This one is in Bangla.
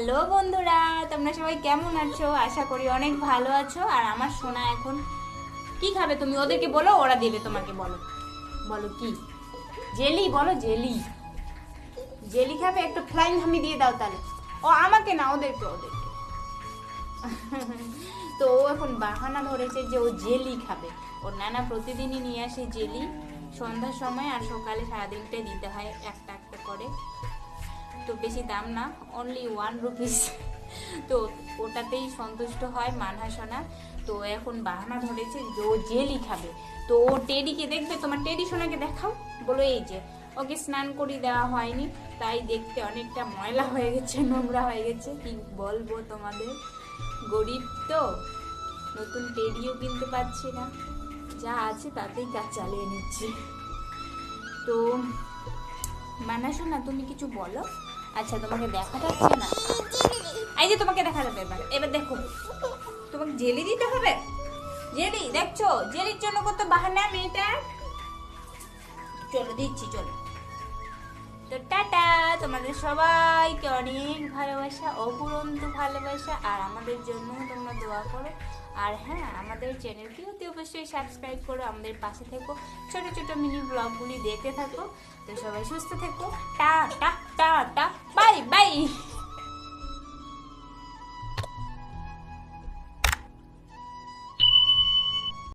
হ্যালো বন্ধুরা, তোমরা সবাই কেমন আছো? আশা করি অনেক ভালো আছো। আর আমার সোনা এখন কি খাবে তুমি? ওদেরকে বলো, ওরা দেবে তোমাকে, বলো। বলো কি? জেলি, বলো জেলি। জেলি খাবে? একটু ফ্লাইং হামি দিয়ে দাও তাহলে। ও, আমাকে না, ওদেরকে ওদেরকে। তো ও এখন বাহানা ধরেছে যে ও জেলি খাবে। ওর নানা প্রতিদিনই নিয়ে আসে জেলি। সন্ধ্যার সময় আর সকালে সারাদিনটাই দিতে হয় একটা তো বেশি দাম না অনলি ওয়ান রুপিস তো ওটাতেই সন্তুষ্ট হয় মানহাসনা তো এখন বাহানা ধরেছে যে ও জেলি খাবে। তো ও টেডিকে দেখবে, তোমার টেডি সোনাকে দেখাও। বলো এই যে, ওকে স্নান করিয়ে দেওয়া হয়নি। তাই দেখতে অনেকটা ময়লা হয়ে গেছে, নোংরা হয়ে গেছে। কি বলব তোমাদের? গরিব তো, নতুন টেডিও কিনতে পারছি না। যা আছে তাতেই কাজ চালিয়ে নিচ্ছি। তো মানা শোনা তুমি কিছু বলো? আচ্ছা তোমাকে দেখা যাচ্ছে না। এই যে তোমাকে দেখা যাবে এবার। এবার দেখো। তোমাকে জেলি দিতে হবে? জেলি, দেখছ? জেলির জন্য কত বাহানা মেয়েটা? চলো, দিচ্ছি, চলো। তো টাটা। তোমাদের সবাইকে অনেক ভালোবাসা, অপুরন্ত ভালোবাসা, আর আমাদের জন্য তোমরা দোয়া করো। আর হ্যাঁ আমাদের চ্যানেলটি অতি অবশ্যই সাবস্ক্রাইব করো, আমাদের পাশে থেকো। ছোট ছোট মিনি ব্লগগুলি দেখতে থাকো। তো সবাই সুস্থ থেকো। টা